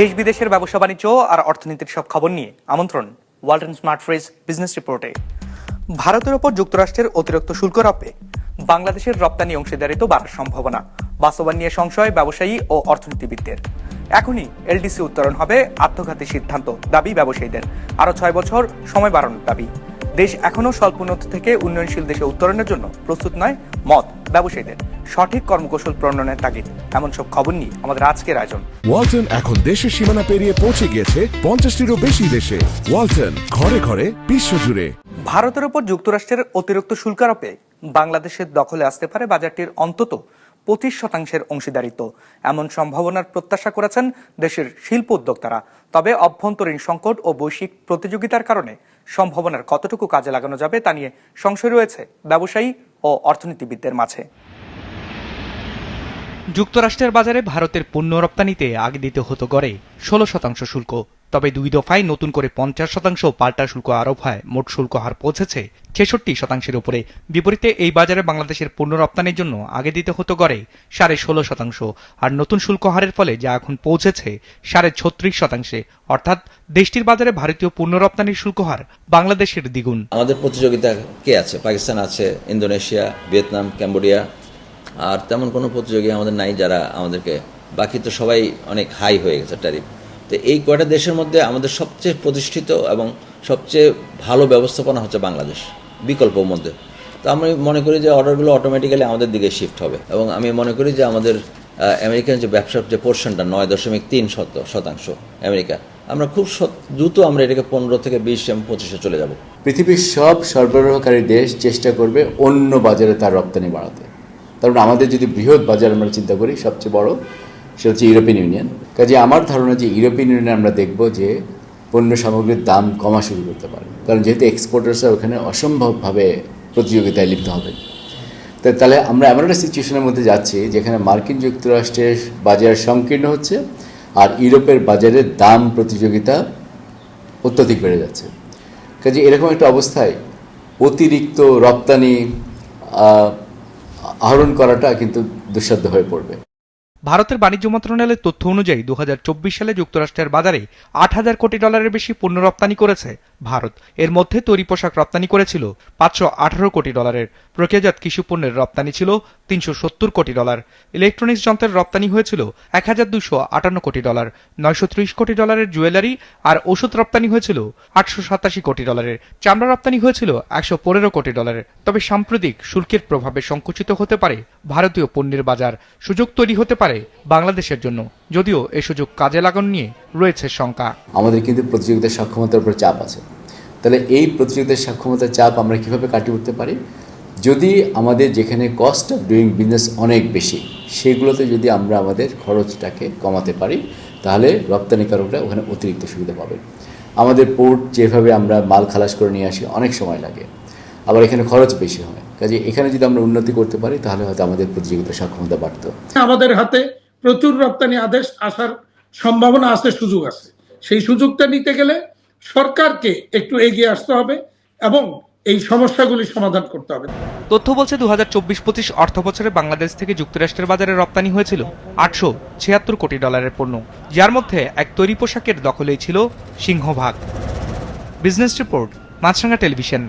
দেশ বিদেশের ব্যবসা বাণিজ্য আর অর্থনীতির সব খবর নিয়ে আমন্ত্রণ ওয়ালটন স্মার্ট ফ্রিজ বিজনেস রিপোর্টে। ভারতের ওপর যুক্তরাষ্ট্রের অতিরিক্ত শুল্ক রপে বাংলাদেশের রপ্তানি অংশীদারিত্ব বাড়ার সম্ভাবনা, বাস্তবায়ন নিয়ে সংশয় ব্যবসায়ী ও অর্থনীতিবিদদের। এখনই এলডিসি উত্তরণ হবে আত্মঘাতী সিদ্ধান্ত দাবি ব্যবসায়ীদের। আরও ছয় বছর সময় বাড়ানোর দাবি। দেশ এখনও স্বল্পোন্নত থেকে উন্নয়নশীল দেশে উত্তরণের জন্য প্রস্তুত নয় মত ব্যবসায়ীদের। সঠিক কর্মকৌশল প্রণয়নের তাগিদ এমন সব খবর নিয়ে আমাদের আজকের আয়োজন। ওয়ালটন এখন দেশের সীমানা পেরিয়ে পৌঁছে গিয়েছে পঞ্চাশটিরও বেশি দেশে। ওয়ালটন ঘরে ঘরে বিশ্বজুড়ে। ভারতের ওপর যুক্তরাষ্ট্রের অতিরিক্ত শুল্ক আরোপে বাংলাদেশের দখলে আসতে পারে বাজারটির অন্তত পঁচিশ শতাংশের অংশীদারিত্ব। এমন সম্ভাবনার প্রত্যাশা করেছেন দেশের শিল্প উদ্যোক্তারা তবে অভ্যন্তরীণ সংকট ও বৈশ্বিক প্রতিযোগিতার কারণে সম্ভাবনার কতটুকু কাজে লাগানো যাবে তা নিয়ে সংশয় রয়েছে ব্যবসায়ী ও অর্থনীতিবিদদের মাঝে। যুক্তরাষ্ট্রের বাজারে ভারতের পণ্য রপ্তানিতে আগে দিতে হতো গড়ে ষোলো শতাংশ শুল্ক। তবে দুই দফায় নতুন করে পঞ্চাশ শতাংশ পাল্টা শুল্ক আরোপ হয়। মোট শুল্ক হার পৌঁছেছে ছেষট্টি শতাংশের উপরে। বিপরীতে এই বাজারে বাংলাদেশের পণ্য রপ্তানির জন্য আগে দিতে হতো গড়ে সাড়ে ষোলো শতাংশ। আর নতুন শুল্ক হারের ফলে যা এখন পৌঁছেছে সাড়ে ছত্রিশ শতাংশে। অর্থাৎ দেশটির বাজারে ভারতীয় পণ্য রপ্তানির শুল্ক হার বাংলাদেশের দ্বিগুণ। আমাদের প্রতিযোগিতা কে আছে? পাকিস্তান আছে, ইন্দোনেশিয়া, ভিয়েতনাম, ক্যাম্বোডিয়া। আর তেমন কোনো প্রতিযোগী আমাদের নাই যারা আমাদেরকে, বাকি তো সবাই অনেক হাই হয়ে গেছে ট্যারিফ তো এই কয়টা দেশের মধ্যে আমাদের সবচেয়ে প্রতিষ্ঠিত এবং সবচেয়ে ভালো ব্যবস্থাপনা হচ্ছে বাংলাদেশ বিকল্প মধ্যে। তো আমি মনে করি যে অর্ডারগুলো অটোমেটিক্যালি আমাদের দিকে শিফট হবে এবং আমি মনে করি যে আমাদের আমেরিকান যে ব্যবসার যে পোর্শনটা নয় দশমিক তিন শত, শতাংশ আমেরিকা, আমরা খুব দ্রুত আমরা এটাকে পনেরো থেকে বিশ এবং পঁচিশে চলে যাব। পৃথিবীর সব সরবরাহকারী দেশ চেষ্টা করবে অন্য বাজারে তার রপ্তানি বাড়াতে। কারণ আমাদের যদি বৃহৎ বাজার আমরা চিন্তা করি, সবচেয়ে বড় সেটা হচ্ছে ইউরোপিয়ান ইউনিয়ন কাজে আমার ধারণা যে ইউরোপিয়ান ইউনিয়নে আমরা দেখব যে পণ্য সামগ্রীর দাম কমা শুরু করতে পারে। কারণ যেহেতু এক্সপোর্টার্সরা ওখানে অসম্ভবভাবে প্রতিযোগিতায় লিপ্ত হবে। তাহলে আমরা এমন একটা সিচুয়েশনের মধ্যে যাচ্ছি যেখানে মার্কিন যুক্তরাষ্ট্রের বাজার সংকীর্ণ হচ্ছে আর ইউরোপের বাজারের দাম প্রতিযোগিতা অত্যধিক বেড়ে যাচ্ছে। কাজে এরকম একটা অবস্থায় অতিরিক্ত রপ্তানি আহরণ করাটা কিন্তু দুঃসাধ্য হয়ে পড়বে। ভারতের বাণিজ্য মন্ত্রণালয়ের তথ্য অনুযায়ী দু হাজার চব্বিশ সালে যুক্তরাষ্ট্রের বাজারে আট হাজার কোটি ডলারের বেশি পণ্য রপ্তানি করেছে ভারত। এর মধ্যে তৈরি পোশাক রপ্তানি করেছিল পাঁচশো আঠারো কোটি ডলারের। প্রক্রিয়াজাত কৃষি পণ্যের রপ্তানি ছিল তিনশো সত্তর কোটি ডলার। ইলেকট্রনিক্স যন্ত্রের রপ্তানি হয়েছিল এক হাজার দুশো আটান্ন কোটি ডলার। নয়শো ত্রিশ কোটি ডলারের জুয়েলারি আর ওষুধ রপ্তানি হয়েছিল আটশো সাতাশি কোটি ডলারের। চামড়া রপ্তানি হয়েছিল একশো পনেরো কোটি ডলারের। তবে সাম্প্রতিক শুল্কের প্রভাবে সংকুচিত হতে পারে ভারতীয় পণ্যের বাজার। সুযোগ তৈরি হতে পারে বাংলাদেশের জন্য। যদিও এ সুযোগ কাজে লাগানো নিয়ে রয়েছে শঙ্কা। আমাদের কিন্তু প্রতিযোগিতার সক্ষমতার উপর চাপ আছে। তাহলে এই প্রতিযোগিতার সক্ষমতার চাপ আমরা কীভাবে কাটিয়ে উঠতে পারি? যদি আমাদের যেখানে কস্ট অফ ডুইং বিজনেস অনেক বেশি, সেগুলোতে যদি আমরা আমাদের খরচটাকে কমাতে পারি, তাহলে রপ্তানিকারকরা ওখানে অতিরিক্ত সুবিধা পাবে। আমাদের পোর্ট যেভাবে আমরা মাল খালাস করে নিয়ে আসি, অনেক সময় লাগে। আবার এখানে খরচ বেশি হয়। কাজে এখানে যদি আমরা উন্নতি করতে পারি তাহলে হয়তো আমাদের প্রতিযোগিতার সক্ষমতা বাড়তো। আমাদের হাতে প্রচুর রপ্তানি আদেশ আসার সম্ভাবনা আছে সুযোগ আছে। সেই সুযোগটা নিতে গেলে সরকারকে একটু এগিয়ে আসতে হবে এবং এই সমস্যাগুলি সমাধান করতে হবে। তথ্য বলছে দু হাজার চব্বিশ পঁচিশ অর্থ বছরে বাংলাদেশ থেকে যুক্তরাষ্ট্রের বাজারে রপ্তানি হয়েছিল আটশো ছিয়াত্তর কোটি ডলারের পণ্য যার মধ্যে এক তৈরি পোশাকের দখলেই ছিল সিংহভাগ। বিজনেস রিপোর্ট মাছরাঙ্গা টেলিভিশন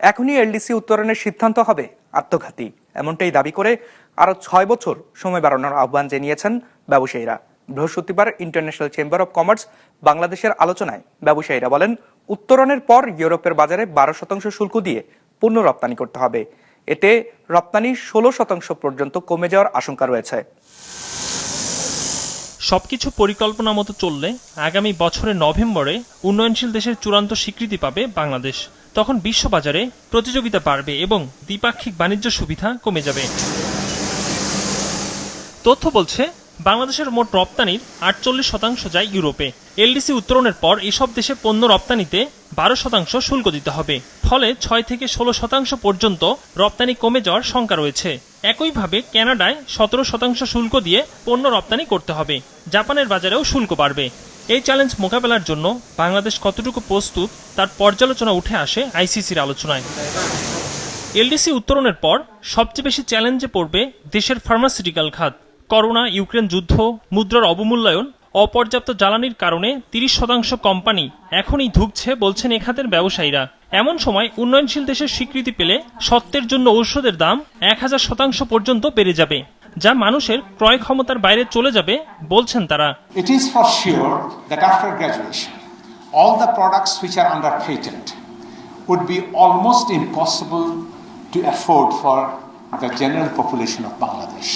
এখনই এলডিসি উত্তরণের সিদ্ধান্ত হবে আত্মঘাতী, এমনটাই দাবি করে আরও ছয় বছর সময় বাড়ানোর আহ্বান জানিয়েছেন ব্যবসায়ীরা। বৃহস্পতিবার ইন্টারন্যাশনাল চেম্বার অব কমার্স বাংলাদেশের আলোচনায় ব্যবসায়ীরা বলেন, উত্তরণের পর ইউরোপের বাজারে বারো শতাংশ শুল্ক দিয়ে পণ্য রপ্তানি করতে হবে। এতে রপ্তানি ষোলো শতাংশ পর্যন্ত কমে যাওয়ার আশঙ্কা রয়েছে। সবকিছু পরিকল্পনা মতো চললে আগামী বছরের নভেম্বরে উন্নয়নশীল দেশের চূড়ান্ত স্বীকৃতি পাবে বাংলাদেশ। তখন বিশ্ববাজারে প্রতিযোগিতা বাড়বে এবং দ্বিপাক্ষিক বাণিজ্য সুবিধা কমে যাবে। তথ্য বলছে, বাংলাদেশের মোট রপ্তানির আটচল্লিশ শতাংশ যায় ইউরোপে। এলডিসি উত্তরণের পর এসব দেশে পণ্য রপ্তানিতে বারো শতাংশ শুল্ক দিতে হবে। ফলে ছয় থেকে ষোলো শতাংশ পর্যন্ত রপ্তানি কমে যাওয়ার শঙ্কা রয়েছে। একইভাবে কানাডায় সতেরো শতাংশ শুল্ক দিয়ে পণ্য রপ্তানি করতে হবে। জাপানের বাজারেও শুল্ক বাড়বে। এই চ্যালেঞ্জ মোকাবেলার জন্য বাংলাদেশ কতটুকু প্রস্তুত তার পর্যালোচনা উঠে আসে আইসিসির আলোচনায়। এলডিসি উত্তরণের পর সবচেয়ে বেশি চ্যালেঞ্জে পড়বে দেশের ফার্মাসিউটিক্যাল খাত। করোনা, ইউক্রেন যুদ্ধ, মুদ্রার অবমূল্যায়ন, অপর্যাপ্ত জ্বালানির কারণে তিরিশ শতাংশ কোম্পানি এখনই ধুকছে বলছেন এ খাতের ব্যবসায়ীরা। এমন সময় উন্নয়নশীল দেশের স্বীকৃতি পেলে সত্যের জন্য ঔষধের দাম এক হাজার শতাংশ পর্যন্ত বেড়ে যাবে। যা মানুষের ক্রয় ক্ষমতার বাইরে চলে যাবে বলছেন তারা। It is for sure that after graduation all the products which are under patent would be almost impossible to afford for the general population of Bangladesh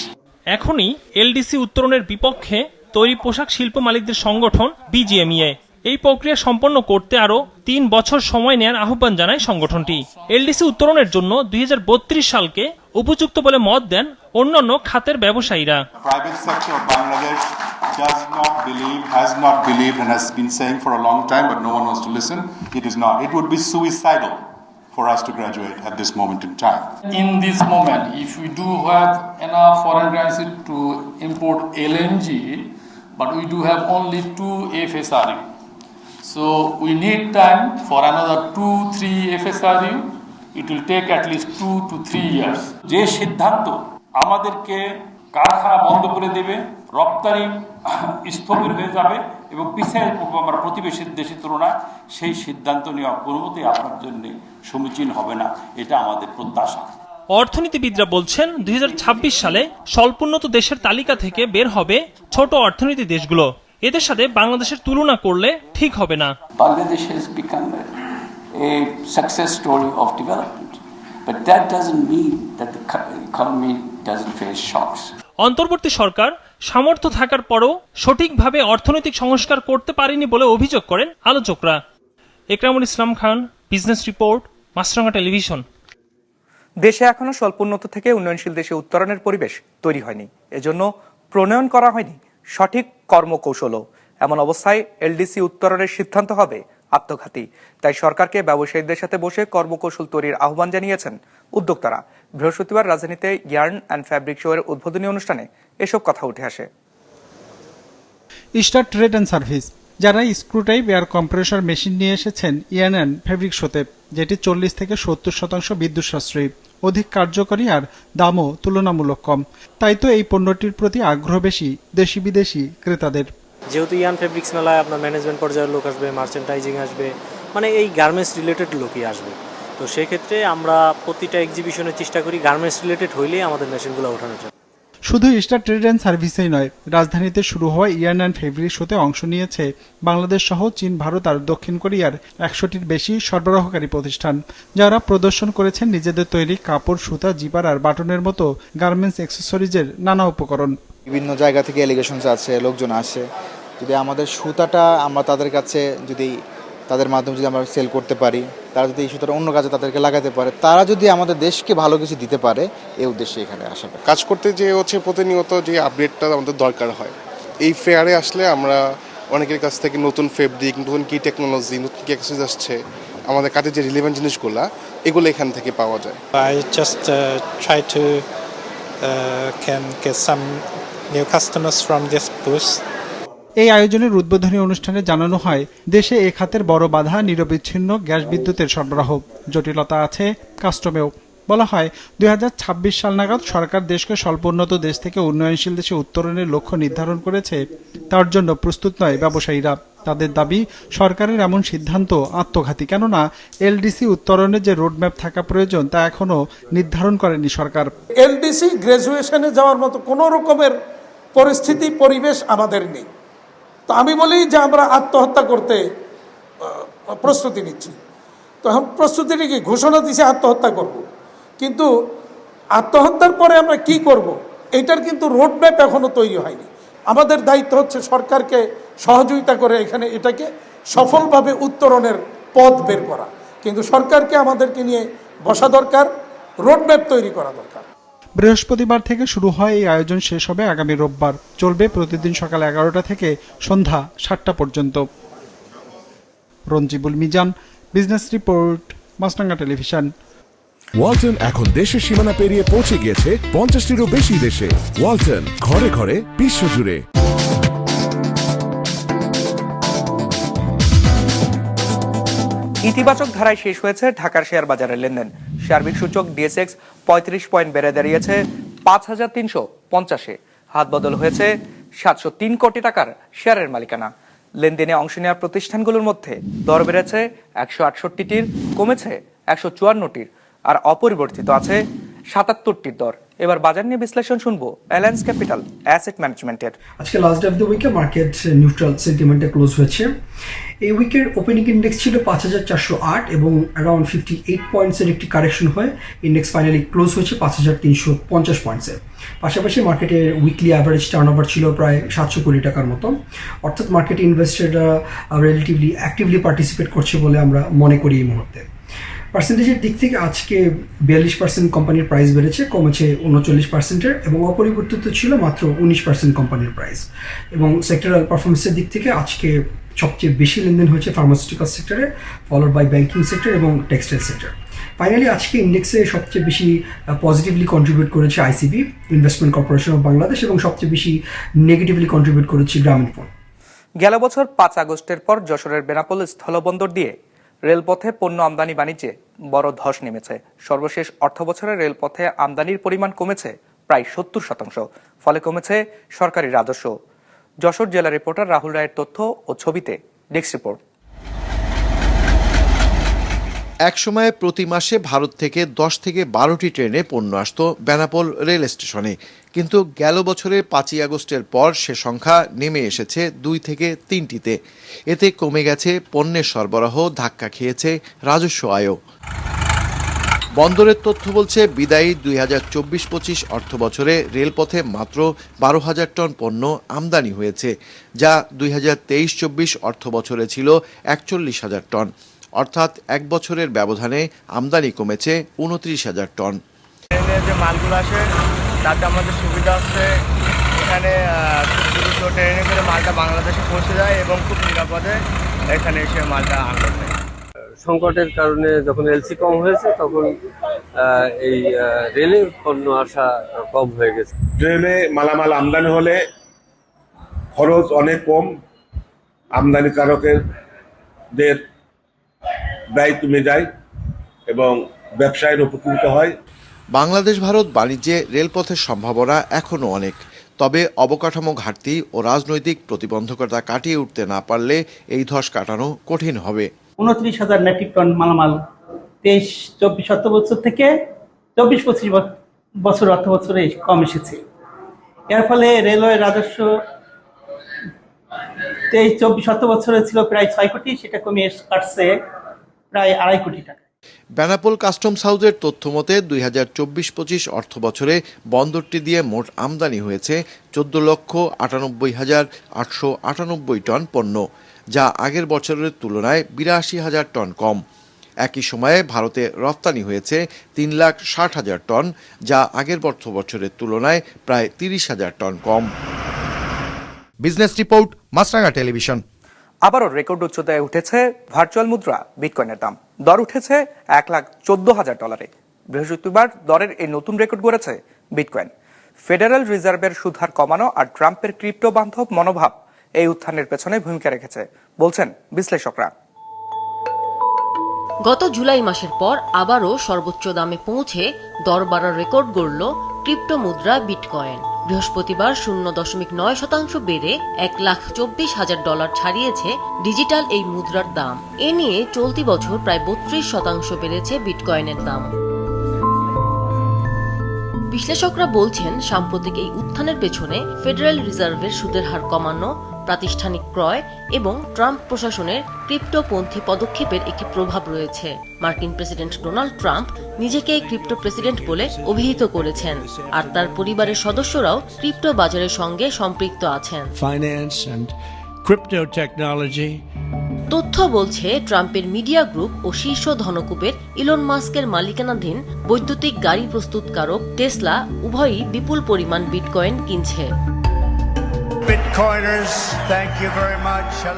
এখনই এলডিসি উত্তরণের বিপক্ষে তৈরি পোশাক শিল্প মালিকদের সংগঠন বিজিএমইএ এই প্রক্রিয়া সম্পন্ন করতে আরও তিন বছর সময় নেওয়ার আহ্বান জানায় সংগঠনটি এলডিসি উত্তরণের জন্য দুই হাজার বত্রিশ সালকে উপযুক্ত বলে মত দেন অন্যান্য খাতের ব্যবসায়ীরা private sector of Bangladesh does not believe, has not believed, and has been saying for a long time, but no one wants to listen. It is not. It would be suicidal for us to graduate at this moment in time. in this moment, if we do have enough foreign currency to import LNG, but we do have only two FSRU. So we need time for another two, three FSRU. It will take at least two to three years. যে সিদ্ধান্ত আমাদেরকে কারখানা বন্ধ করে দেবে রপ্তানি স্থবির হয়ে যাবে এবং পিছিয়ে পড়ব আমরা প্রতিবেশী দেশের তুলনায় সেই সিদ্ধান্ত নেওয়া কোনো মতেই আপনার জন্য সমীচীন হবে না এটা আমাদের প্রত্যাশা অর্থনীতিবিদরা বলছেন দুই হাজার ছাব্বিশ সালে স্বল্পোন্নত দেশের তালিকা থেকে বের হবে ছোট অর্থনীতি দেশগুলো এদের সাথে বাংলাদেশের তুলনা করলে ঠিক হবে না become a, a success story of development. But that doesn't mean that the co- economy doesn't face shocks. অন্তর্বর্তী সরকার সামর্থ্য থাকার পরও সঠিকভাবে অর্থনৈতিক সংস্কার করতে পারেনি বলে অভিযোগ করেন আলোচকরা Ekramul Islam Khan business report Maasranga television দেশে এখনও স্বল্পোন্নত থেকে উন্নয়নশীল দেশে উত্তরণের পরিবেশ তৈরি হয়নি এজন্য প্রণয়ন করা হয়নি সঠিক কর্মকৌশলও। এমন অবস্থায় এলডিসি উত্তরণের সিদ্ধান্ত হবে আত্মঘাতী। তাই সরকারকে ব্যবসায়ীদের সাথে বসে কর্মকৌশল তৈরির আহ্বান জানিয়েছেন উদ্যোক্তারা। বৃহস্পতিবার রাজধানীতে ইয়ার্ন অ্যান্ড ফ্যাব্রিক শো এর উদ্বোধনী অনুষ্ঠানে এসব কথা উঠে আসে। স্টার ট্রেড অ্যান্ড সার্ভিস, যারা স্ক্রুটাইপ এয়ার কম্প্রেসর মেশিন নিয়ে এসেছেন ইয়ান অ্যান্ড ফেব্রিক শোতে, যেটি চল্লিশ থেকে সত্তর শতাংশ বিদ্যুৎ সাশ্রয়ী। অধিক কার্যকরী আর দামও তুলনামূলক কম। তাই তো এই পণ্যটির প্রতি আগ্রহ বেশি দেশি বিদেশি ক্রেতাদের। যেহেতু ইয়ান ফেব্রিক্স মেলায় আপনার ম্যানেজমেন্ট পর্যায়ের লোক আসবে মার্চেন্টাইজিং আসবে মানে এই গার্মেন্টস রিলেটেড লোকই আসবে। তো সেক্ষেত্রে আমরা প্রতিটা এক্সিবিশনের চেষ্টা করি গার্মেন্টস রিলেটেড হইলেই আমাদের মেশিনগুলো ওঠানোর জন্য। শুধু স্টার ট্রেড অ্যান্ড সার্ভিসেই নয়, রাজধানীতে শুরু হওয়া ইয়ান অ্যান্ড ফেব্রিক শোতে অংশ নিয়েছে বাংলাদেশ সহ চীন, ভারত আর দক্ষিণ কোরিয়ার একশোটির বেশি সরবরাহকারী প্রতিষ্ঠান, যারা প্রদর্শন করেছেন নিজেদের তৈরি কাপড়, সুতা, জিপার আর বাটনের মতো গার্মেন্টস অ্যাক্সেসরিজের নানা উপকরণ। বিভিন্ন জায়গা থেকে এলিগেশনস আছে লোকজন আসে। যদি আমাদের সুতাটা আমরা তাদের কাছে যদি তাদের মাধ্যমে যদি আমরা সেল করতে পারি তারা যদি এই সুতাটা অন্য কাজে তাদেরকে লাগাতে পারে তারা যদি আমাদের দেশকে ভালো কিছু দিতে পারে এই উদ্দেশ্যে এখানে আসা কাজ করতে যে হচ্ছে প্রতিনিয়ত যে আপডেটটা আমাদের দরকার হয় এই ফেয়ারে আসলে আমরা অনেকের কাছ থেকে নতুন ফেব্রিক নতুন কি টেকনোলজি নতুন কি অ্যাক্সেস আসছে আমাদের কাজের যে রিলেভেন্ট জিনিসগুলো এগুলো এখান থেকে পাওয়া যায় uh, try to uh, can get some new customers from this booth. এই আয়োজনের উদ্বোধনী অনুষ্ঠানে জানানো হয়, দেশে এ খাতের বড় বাধা, নিরবিচ্ছিন্ন গ্যাস বিদ্যুতের সরবরাহ। জটিলতা আছে কাস্টমেও। বলা হয় দু হাজার ছাব্বিশ সাল নাগাদ সরকার দেশকে স্বল্পোন্নত দেশ থেকে উন্নয়নশীল দেশে উত্তরণের লক্ষ্য নির্ধারণ করেছে। তার জন্য প্রস্তুত নয় ব্যবসায়ীরা। তাদের দাবি, সরকারের এমন সিদ্ধান্ত আত্মঘাতী কেননা এলডিসি উত্তরণের যে রোডম্যাপ থাকা প্রয়োজন তা এখনও নির্ধারণ করেনি সরকার। এলডিসি গ্রাজুয়েশনে যাওয়ার মতো কোনো রকমের পরিস্থিতি, পরিবেশ আমাদের নেই। তো আমি বলি যে আমরা আত্মহত্যা করতে প্রস্তুতি নিচ্ছি তো প্রস্তুতি নিয়ে ঘোষণা দিছে আত্মহত্যা করব। কিন্তু আত্মহত্যার পরে আমরা কি করব। এটার কিন্তু রোডম্যাপ এখনও তৈরি হয়নি আমাদের দায়িত্ব হচ্ছে সরকারকে সহযোগিতা করে এখানে এটাকে সফলভাবে উত্তরণের পথ বের করা কিন্তু সরকারকে আমাদেরকে নিয়ে বসা দরকার রোডম্যাপ তৈরি করা দরকার বৃহস্পতিবার থেকে শুরু হয় এই আয়োজন শেষ হবে আগামী রোববার। চলবে প্রতিদিন সকাল এগারোটা থেকে সন্ধ্যা সাতটা পর্যন্ত। Ranjibul Mizan, business report Maasranga television. Walton এখন দেশের সীমানা পেরিয়ে পৌঁছে গিয়েছে পঞ্চাশটিরও বেশি দেশে। ওয়ালটন ঘরে ঘরে বিশ্বজুড়ে ইতিবাচক ধারায় শেষ হয়েছে ঢাকার শেয়ার বাজারের লেনদেন। সার্বিক সূচক ডিএসএক্স পঁয়ত্রিশ পয়েন্ট বেড়ে দাঁড়িয়েছে পাঁচ হাজার তিনশো পঞ্চাশে। হাত বদল হয়েছে সাতশো তিন কোটি টাকার শেয়ারের মালিকানা। লেনদেনে অংশ নেওয়া প্রতিষ্ঠানগুলোর মধ্যে দর বেড়েছে একশো আটষট্টিটির, কমেছে একশো চুয়ান্নটির, আর অপরিবর্তিত আছে সাতাত্তরটির দর। এবার বাজার নিয়ে বিশ্লেষণ শুনব অ্যালায়েন্স ক্যাপিটাল অ্যাসেট ম্যানেজমেন্টের আজকে লাস্ট অফ দ্য উইকে মার্কেট নিউট্রাল সেন্টিমেন্টে ক্লোজ হয়েছে। এই উইকের ওপেনিং ইন্ডেক্স ছিল পাঁচ হাজার চারশো আট এবং অ্যারাউন্ড ফিফটি এইট পয়েন্টসের একটি কারেকশন হয়ে ইন্ডেক্স ফাইনালি ক্লোজ হয়েছে পাঁচ হাজার তিনশো পঞ্চাশ পয়েন্টসের পাশাপাশি মার্কেটের উইকলি অ্যাভারেজ টার্ন ওভার ছিল প্রায় সাতশো কোটি টাকার মতো। অর্থাৎ market investors relatively actively participate করছে বলে আমরা মনে করি এই মুহূর্তে। পার্সেন্টেজের দিক থেকে আজকে বিয়াল্লিশ পার্সেন্ট কোম্পানির প্রাইস বেড়েছে, কমেছে উনচল্লিশ পার্সেন্টের এবং অপরিবর্তিত ছিল মাত্র উনিশ পার্সেন্ট কোম্পানির প্রাইস এবং সেক্টরাল পারফরমেন্সের দিক থেকে আজকে সবচেয়ে বেশি লেনদেন হয়েছে ফার্মাসিউটিক্যাল সেক্টরে ফলোড বাই ব্যাঙ্কিং সেক্টর এবং টেক্সটাইল সেক্টর ফাইনালি আজকে ইন্ডেক্সে সবচেয়ে বেশি পজিটিভলি কন্ট্রিবিউট করেছে ICB investment corporation of Bangladesh এবং সবচেয়ে বেশি নেগেটিভলি কন্ট্রিবিউট করেছে গ্রামীণ ফোন। গেল বছর পাঁচ আগস্টের পর যশোরের বেনাপোল স্থলবন্দর দিয়ে রেলপথে পণ্য আমদানি বাণিজ্যে বড় ধস নেমেছে। সর্বশেষ অর্থ বছরে রেলপথে আমদানির পরিমাণ কমেছে প্রায় সত্তর শতাংশ, ফলে কমেছে সরকারি রাজস্ব। যশোর জেলা রিপোর্টার রাহুল রায়ের তথ্য ও ছবিতে ডেস্ক রিপোর্ট। একসময় প্রতি মাসে ভারত থেকে দশ থেকে বারোটি ট্রেনে পণ্য আসত বেনাপোল রেল স্টেশনে। কিন্তু গেল বছরের পাঁচই আগস্টের পর সে সংখ্যা নেমে এসেছে দুই থেকে তিনটিতে। এতে কমে গেছে পণ্যের সরবরাহ, ধাক্কা খেয়েছে রাজস্ব আয়ও। বন্দরের তথ্য বলছে, বিদায়ী দুই হাজার চব্বিশ পঁচিশ অর্থ বছরে রেলপথে মাত্র বারো হাজার টন পণ্য আমদানি হয়েছে, যা দুই হাজার তেইশ চব্বিশ অর্থ বছরে ছিল একচল্লিশ হাজার টন। অর্থাৎ এক বছরের ব্যবধানে আমদানি কমেছে উনত্রিশ হাজার টন। ট্রেনে যে মালগুলো আসে তাতে আমাদের সুবিধা হচ্ছে এখানে দ্রুত ট্রেনে করে মালটা বাংলাদেশে পৌঁছে যায় এবং খুব নিরাপদে এখানে এসে মালটা আনলোড সংকটের কারণে যখন এলসি কম হয়েছে তখন এই রেলে পণ্য আসা কম হয়ে গেছে। ট্রেনে মালামাল আমদানি হলে খরচ অনেক কম। আমদানিকারকের দের ব্যয় কমে যায় এবং ব্যবসায়ের উপকৃত হয়। বাংলাদেশ ভারত বাণিজ্যে রেলপথের সম্ভাবনা এখনও অনেক। তবে অবকাঠামো ঘাটতি ও রাজনৈতিক প্রতিবন্ধকতা কাটিয়ে উঠতে না পারলে এই ধস কাটানো কঠিন হবে। উনত্রিশ হাজার মেট্রিক টন মালামাল তেইশ চব্বিশ অর্থ বছর থেকে চব্বিশ পঁচিশ বছর অর্থ বছরে কম এসেছে। এর ফলে রেলওয়ে রাজস্ব তেইশ চব্বিশ অর্থ বছরে ছিল প্রায় ছয় কোটি সেটা কমিয়ে কাটছে প্রায় আড়াই কোটি টাকা। বেনাপোল কাস্টমস হাউসের তথ্য মতে, দুই হাজার চব্বিশ পঁচিশ অর্থ বছরে বন্দরটি দিয়ে মোট আমদানি হয়েছে চোদ্দ লক্ষ আটানব্বই হাজার আটশো আটানব্বই টন পণ্য, যা আগের বছরের তুলনায় বিরাশি হাজার টন কম। একই সময়ে ভারতে রপ্তানি হয়েছে তিন লাখ ষাট হাজার টন, যা আগের অর্থ বছরের তুলনায় প্রায় তিরিশ হাজার টন কম। Business report Maasranga television. আবারও রেকর্ড উচ্চতায় উঠেছে ভার্চুয়াল মুদ্রা বিটকয়েনের দাম। দর উঠেছে এক লাখ চোদ্দ হাজার ডলারে বৃহস্পতিবার দরের এই নতুন রেকর্ড গড়েছে বিটকয়েন ফেডারেল রিজার্ভের সুদহার কমানো আর ট্রাম্পের ক্রিপ্টো বান্ধব মনোভাব এই উত্থানের পেছনে ভূমিকা রেখেছে, বলছেন বিশ্লেষকরা। গত জুলাই মাসের পর আবারও সর্বোচ্চ দামে পৌঁছে দর বাড়ার রেকর্ড গড়ল ক্রিপ্টো মুদ্রা বিটকয়েন বৃহস্পতিবার শূন্য দশমিক নয় শতাংশ বেড়ে এক লাখ চব্বিশ হাজার ডলার ছাড়িয়েছে ডিজিটাল এই মুদ্রার দাম। এ নিয়ে চলতি বছর প্রায় বত্রিশ শতাংশ বেড়েছে বিটকয়েনের দাম। বিশ্লেষকরা বলছেন, সাম্প্রতিক এই উত্থানের পেছনে ফেডারেল রিজার্ভের সুদের হার কমানো প্রাতিষ্ঠানিক ক্রয় এবং ট্রাম্প প্রশাসনের ক্রিপ্টোপন্থী পদক্ষেপের একটি প্রভাব রয়েছে। মার্কিন প্রেসিডেন্ট ডোনাল্ড ট্রাম্প নিজেকে ক্রিপ্টো প্রেসিডেন্ট বলে অভিহিত করেছেন আর তার পরিবারের সদস্যরাও ক্রিপ্টো বাজারের সঙ্গে সম্পৃক্ত আছেন. তথ্য বলছে ট্রাম্পের মিডিয়া গ্রুপ ও শীর্ষ ধনকুবের ইলন মাস্কের মালিকানাধীন বৈদ্যুতিক গাড়ি প্রস্তুতকারক টেসলা উভয়ই বিপুল পরিমাণ বিটকয়েন কিনছে।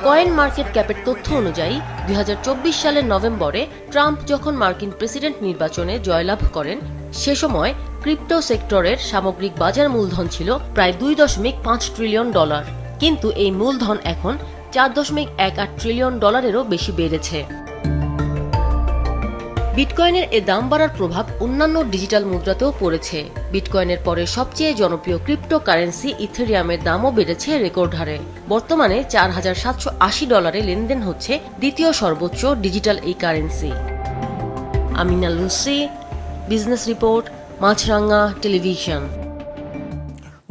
কয়েন মার্কেট ক্যাপের তথ্য অনুযায়ী, দুই সালের নভেম্বরে ট্রাম্প যখন মার্কিন প্রেসিডেন্ট নির্বাচনে জয়লাভ করেন, সে সময় ক্রিপ্টো সেক্টরের সামগ্রিক বাজার মূলধন ছিল প্রায় দুই দশমিক পাঁচ ট্রিলিয়ন ডলার। কিন্তু এই মূলধন এখন চার দশমিক এক আট ট্রিলিয়ন ডলারেরও বেশি বেড়েছে। বিটকয়েনের এ দাম বাড়ার প্রভাব অন্যান্য ডিজিটাল মুদ্রাতেও পড়েছে। বিটকয়েনের পরে সবচেয়ে জনপ্রিয় ক্রিপ্টোকারেন্সি ইথেরিয়ামের দামও বেড়েছে রেকর্ড হারে। বর্তমানে চার হাজার সাতশো আশি ডলারে লেনদেন হচ্ছে দ্বিতীয় সর্বোচ্চ ডিজিটাল এই currency. Amina Lucy, business report Maasranga television.